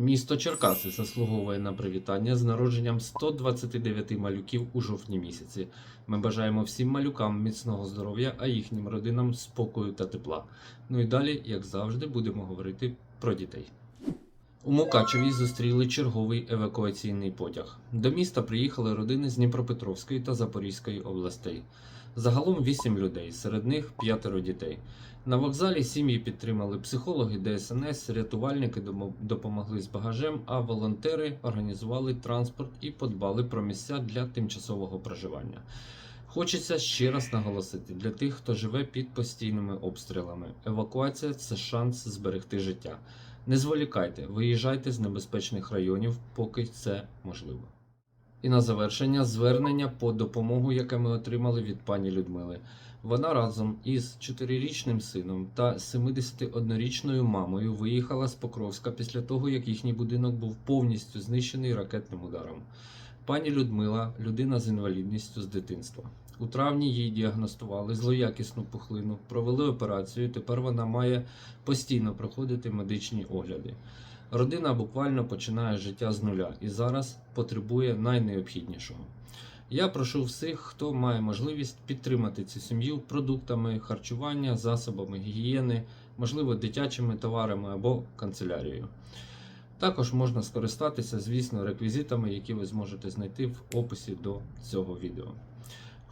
Місто Черкаси заслуговує на привітання з народженням 129 малюків у жовтні місяці. Ми бажаємо всім малюкам міцного здоров'я, а їхнім родинам спокою та тепла. Ну і далі, як завжди, будемо говорити про дітей. У Мукачеві зустріли черговий евакуаційний потяг. До міста приїхали родини з Дніпропетровської та Запорізької областей. Загалом 8 людей, серед них п'ятеро дітей. На вокзалі сім'ї підтримали психологи, ДСНС, рятувальники допомогли з багажем, а волонтери організували транспорт і подбали про місця для тимчасового проживання. Хочеться ще раз наголосити для тих, хто живе під постійними обстрілами. Евакуація це шанс зберегти життя. Не зволікайте, виїжджайте з небезпечних районів, поки це можливо. І на завершення звернення по допомогу, яке ми отримали від пані Людмили. Вона разом із 4-річним сином та 71-річною мамою виїхала з Покровська після того, як їхній будинок був повністю знищений ракетним ударом. Пані Людмила людина з інвалідністю з дитинства. У травні їй діагностували злоякісну пухлину, провели операцію. Тепер вона має постійно проходити медичні огляди. Родина буквально починає життя з нуля і зараз потребує найнеобхіднішого. Я прошу всіх, хто має можливість підтримати цю сім'ю продуктами харчування, засобами гігієни, можливо, дитячими товарами або канцелярією. Також можна скористатися, звісно, реквізитами, які ви зможете знайти в описі до цього відео.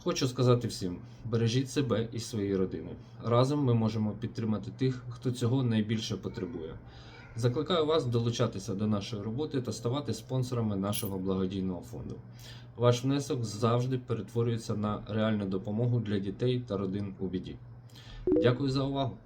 Хочу сказати всім: бережіть себе і свої родини. Разом ми можемо підтримати тих, хто цього найбільше потребує. Закликаю вас долучатися до нашої роботи та ставати спонсорами нашого благодійного фонду. Ваш внесок завжди перетворюється на реальну допомогу для дітей та родин у біді. Дякую за увагу!